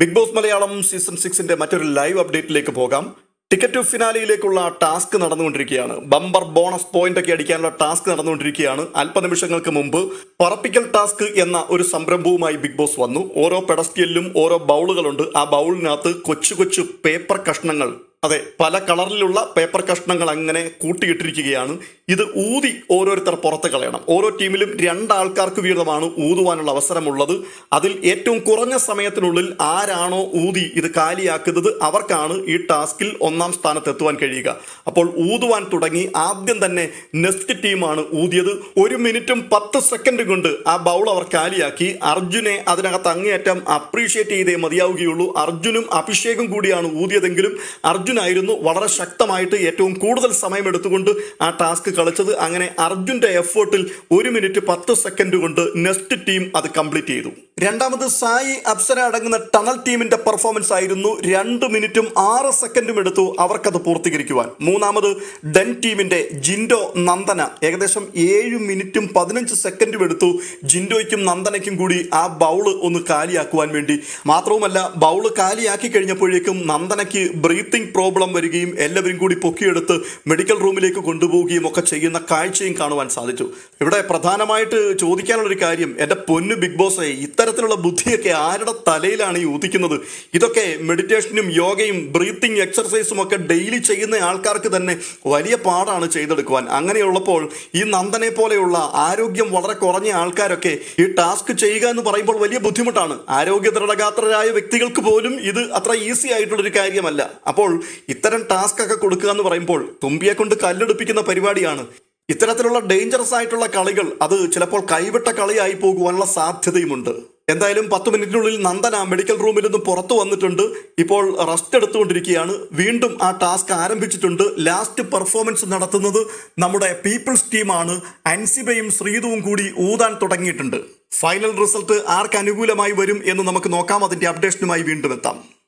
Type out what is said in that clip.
Big boss Malayalam season സിക്സിന്റെ മറ്റൊരു live അപ്ഡേറ്റിലേക്ക് പോകാം. ടിക്കറ്റ് ടു ഫിനാലിയിലേക്കുള്ള ടാസ്ക് നടന്നുകൊണ്ടിരിക്കുകയാണ്. ബമ്പർ ബോണസ് പോയിന്റ് ഒക്കെ അടിക്കാനുള്ള ടാസ്ക് നടന്നുകൊണ്ടിരിക്കുകയാണ്. അല്പനിമിഷങ്ങൾക്ക് മുമ്പ് പറപ്പിക്കൽ ടാസ്ക് എന്ന ഒരു സംരംഭവുമായി ബിഗ് ബോസ് വന്നു. ഓരോ പെഡസ്റ്റിയലിലും ഓരോ ബൗളുകളുണ്ട്. ആ ബൗളിനകത്ത് കൊച്ചു കൊച്ചു പേപ്പർ കഷ്ണങ്ങൾ അതെ പല കളറിലുള്ള പേപ്പർ കഷ്ണങ്ങൾ അങ്ങനെ കൂട്ടിയിട്ടിരിക്കുകയാണ്. ഇത് ഊതി ഓരോരുത്തർ പുറത്ത് കളയണം. ഓരോ ടീമിലും രണ്ടാൾക്കാർക്ക് വീതമാണ് ഊതുവാനുള്ള അവസരമുള്ളത്. അതിൽ ഏറ്റവും കുറഞ്ഞ സമയത്തിനുള്ളിൽ ആരാണോ ഊതി ഇത് കാലിയാക്കുന്നത് അവർക്കാണ് ഈ ടാസ്കിൽ ഒന്നാം സ്ഥാനത്ത് എത്തുവാൻ കഴിയുക. അപ്പോൾ ഊതുവാൻ തുടങ്ങി ആദ്യം തന്നെ നെസ്റ്റ് ടീമാണ് ഊതിയത്. ഒരു മിനിറ്റും പത്ത് സെക്കൻഡ് കൊണ്ട് ആ ബൗൾ അവർ കാലിയാക്കി. അർജുനെ അതിനകത്ത് അങ്ങേയറ്റം അപ്രീഷിയേറ്റ് ചെയ്തേ മതിയാവുകയുള്ളൂ. അർജുനും അഭിഷേകും കൂടിയാണ് ഊതിയതെങ്കിലും അർജുനായിരുന്നു വളരെ ശക്തമായിട്ട് ഏറ്റവും കൂടുതൽ സമയം എടുത്തുകൊണ്ട് ആ ടാസ്ക് കളിച്ചത്. അങ്ങനെ അർജുന്റെ എഫേർട്ടിൽ ഒരു മിനിറ്റ് പത്ത് സെക്കൻഡ് കൊണ്ട് നെസ്റ്റ് ടീം അത് കംപ്ലീറ്റ് ചെയ്തു. രണ്ടാമത് സായി അപ്സര അടങ്ങുന്ന ടണൽ ടീമിന്റെ പെർഫോമൻസ് ആയിരുന്നു. രണ്ട് മിനിറ്റും ആറ് സെക്കൻഡും എടുത്തു അവർക്കത് പൂർത്തീകരിക്കുവാൻ. മൂന്നാമത് ഡെൻ ടീമിന്റെ ജിൻഡോ നന്ദന ഏകദേശം ഏഴ് മിനിറ്റും പതിനഞ്ച് സെക്കൻഡും എടുത്തു. ജിൻഡോയ്ക്കും നന്ദനയ്ക്കും കൂടി ആ ബൗൾ ഒന്ന് കാലിയാക്കുവാൻ വേണ്ടി. മാത്രവുമല്ല ബൗൾ കാലിയാക്കി കഴിഞ്ഞപ്പോഴേക്കും നന്ദനയ്ക്ക് ബ്രീത്തിങ് പ്രോബ്ലം വരികയും എല്ലാവരും കൂടി പൊക്കിയെടുത്ത് മെഡിക്കൽ റൂമിലേക്ക് കൊണ്ടുപോവുകയും ഒക്കെ ചെയ്യുന്ന കാഴ്ചയും കാണുവാൻ സാധിച്ചു. ഇവിടെ പ്രധാനമായിട്ട് ചോദിക്കാനുള്ളൊരു കാര്യം എന്റെ പൊന്നു ബിഗ് ബോസേ ഇത്തരത്തിലുള്ള ബുദ്ധിയൊക്കെ ആരുടെ തലയിലാണ് ഈ ഊതിക്കുന്നത്? ഇതൊക്കെ മെഡിറ്റേഷനും യോഗയും ബ്രീത്തിങ് എക്സർസൈസും ഒക്കെ ഡെയിലി ചെയ്യുന്ന ആൾക്കാർക്ക് തന്നെ വലിയ പാടാണ് ചെയ്തെടുക്കുവാൻ. അങ്ങനെയുള്ളപ്പോൾ ഈ നന്ദനെ പോലെയുള്ള ആരോഗ്യം വളരെ കുറഞ്ഞ ആൾക്കാരൊക്കെ ഈ ടാസ്ക് ചെയ്യുക എന്ന് പറയുമ്പോൾ വലിയ ബുദ്ധിമുട്ടാണ്. ആരോഗ്യ ദൃഢഗാത്രരായ വ്യക്തികൾക്ക് പോലും ഇത് അത്ര ഈസി ആയിട്ടുള്ളൊരു കാര്യമല്ല. അപ്പോൾ ഇത്തരം ടാസ്ക് ഒക്കെ കൊടുക്കുക എന്ന് പറയുമ്പോൾ തുമ്പിയെ കൊണ്ട് കല്ലെടുപ്പിക്കുന്ന പരിപാടിയാണ്. ഇത്തരത്തിലുള്ള ഡേഞ്ചറസ് ആയിട്ടുള്ള കളികൾ അത് ചിലപ്പോൾ കൈവിട്ട കളിയായി പോകുവാനുള്ള സാധ്യതയുമുണ്ട്. എന്തായാലും പത്ത് മിനിറ്റിനുള്ളിൽ നന്ദന മെഡിക്കൽ റൂമിൽ നിന്ന് പുറത്തു വന്നിട്ടുണ്ട്. ഇപ്പോൾ റെസ്റ്റ് എടുത്തുകൊണ്ടിരിക്കുകയാണ്. വീണ്ടും ആ ടാസ്ക് ആരംഭിച്ചിട്ടുണ്ട്. ലാസ്റ്റ് പെർഫോമൻസ് നടത്തുന്നത് നമ്മുടെ പീപ്പിൾസ് ടീമാണ് അൻസിബയും ശ്രീതുവും കൂടി ഊതാൻ തുടങ്ങിയിട്ടുണ്ട്. ഫൈനൽ റിസൾട്ട് ആർക്ക് അനുകൂലമായി വരും എന്ന് നമുക്ക് നോക്കാം. അതിന്റെ അപ്ഡേഷനുമായി വീണ്ടും എത്താം.